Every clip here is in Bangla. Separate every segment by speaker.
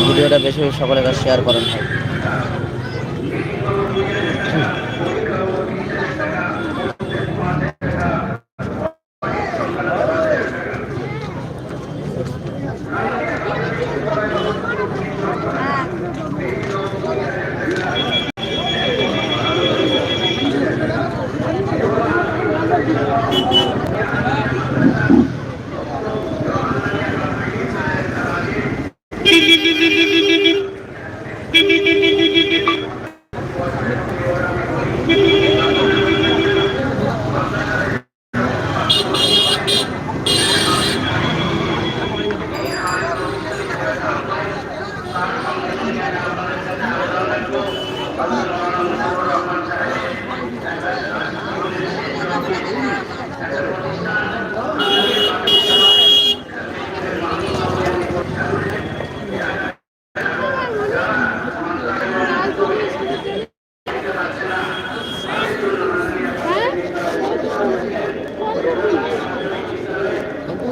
Speaker 1: ভিডিওটা বেশি সকলের কাছে শেয়ার করেন। ভাই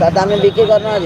Speaker 1: দাদা আমি বিক্রি করব আজ